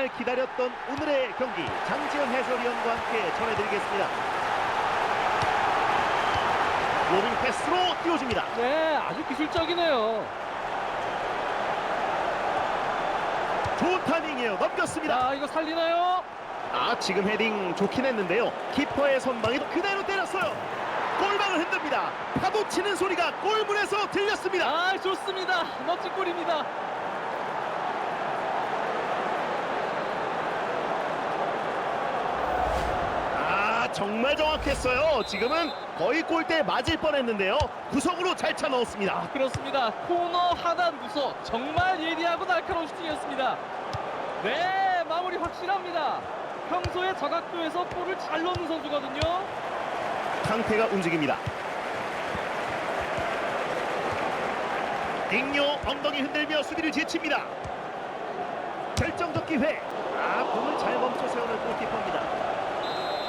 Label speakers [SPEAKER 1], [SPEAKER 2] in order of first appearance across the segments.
[SPEAKER 1] 정말 기다렸던 오늘의 경기 장지현 해설위원과 함께 전해드리겠습니다. 로빙 패스로 띄워줍니다.
[SPEAKER 2] 네, 아주 기술적이네요.
[SPEAKER 1] 좋은 타이밍이에요. 넘겼습니다.
[SPEAKER 2] 자, 이거 살리나요?
[SPEAKER 1] 아 지금 헤딩 좋긴 했는데요. 키퍼의 선방이 그대로 때렸어요. 골망을 흔듭니다. 파도 치는 소리가 골문에서 들렸습니다.
[SPEAKER 2] 아, 좋습니다. 멋진 골입니다.
[SPEAKER 1] 아 정말 정확했어요. 지금은 거의 골대 맞을 뻔했는데요. 구석으로 잘 차 넣었습니다.
[SPEAKER 2] 그렇습니다. 코너 하단 구석 정말 예리하고 날카로운 슈팅이었습니다. 네, 마무리 확실합니다. 평소에 저각도에서 볼을 잘 넣는 선수거든요.
[SPEAKER 1] 상태가 움직입니다. 딩요 엉덩이 흔들며 수비를 제칩니다. 결정적 기회. 아 공을 잘 멈춰 세우는 골키퍼입니다.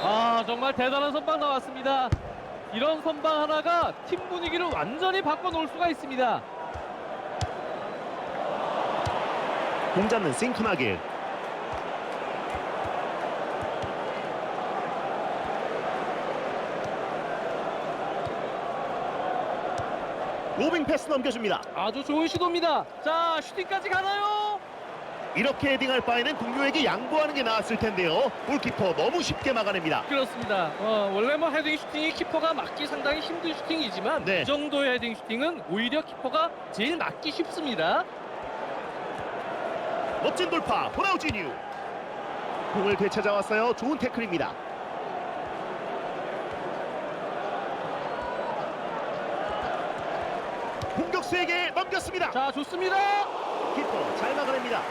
[SPEAKER 2] 아, 정말 대단한 선방 나왔습니다. 이런 선방 하나가 팀 분위기를 완전히 바꿔놓을 수가 있습니다.
[SPEAKER 1] 공 잡는 싱크나길. 로빙 패스 넘겨줍니다.
[SPEAKER 2] 아주 좋은 시도입니다. 자, 슈팅까지 가나요?
[SPEAKER 1] 이렇게 헤딩할 바에는 동료에게 양보하는 게 나았을 텐데요. 골키퍼 너무 쉽게 막아냅니다.
[SPEAKER 2] 그렇습니다. 어, 원래 뭐 헤딩 슈팅이 키퍼가 막기 상당히 힘든 슈팅이지만
[SPEAKER 1] 네.
[SPEAKER 2] 이 정도의 헤딩 슈팅은 오히려 키퍼가 제일 막기 쉽습니다.
[SPEAKER 1] 멋진 돌파 호나우지뉴. 공을 되찾아왔어요. 좋은 태클입니다. 공격수에게 넘겼습니다.
[SPEAKER 2] 자, 좋습니다.
[SPEAKER 1] 키퍼 잘 막아냅니다.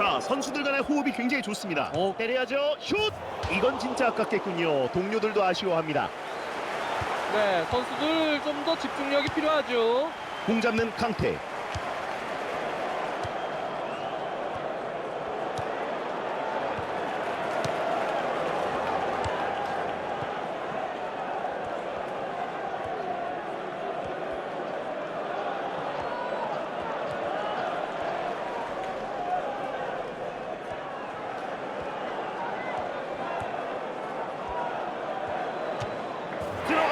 [SPEAKER 1] 자 선수들 간의 호흡이 굉장히 좋습니다.
[SPEAKER 2] 어.
[SPEAKER 1] 때려야죠. 슛! 이건 진짜 아깝겠군요. 동료들도 아쉬워합니다.
[SPEAKER 2] 네, 선수들 좀 더 집중력이 필요하죠.
[SPEAKER 1] 공 잡는 강태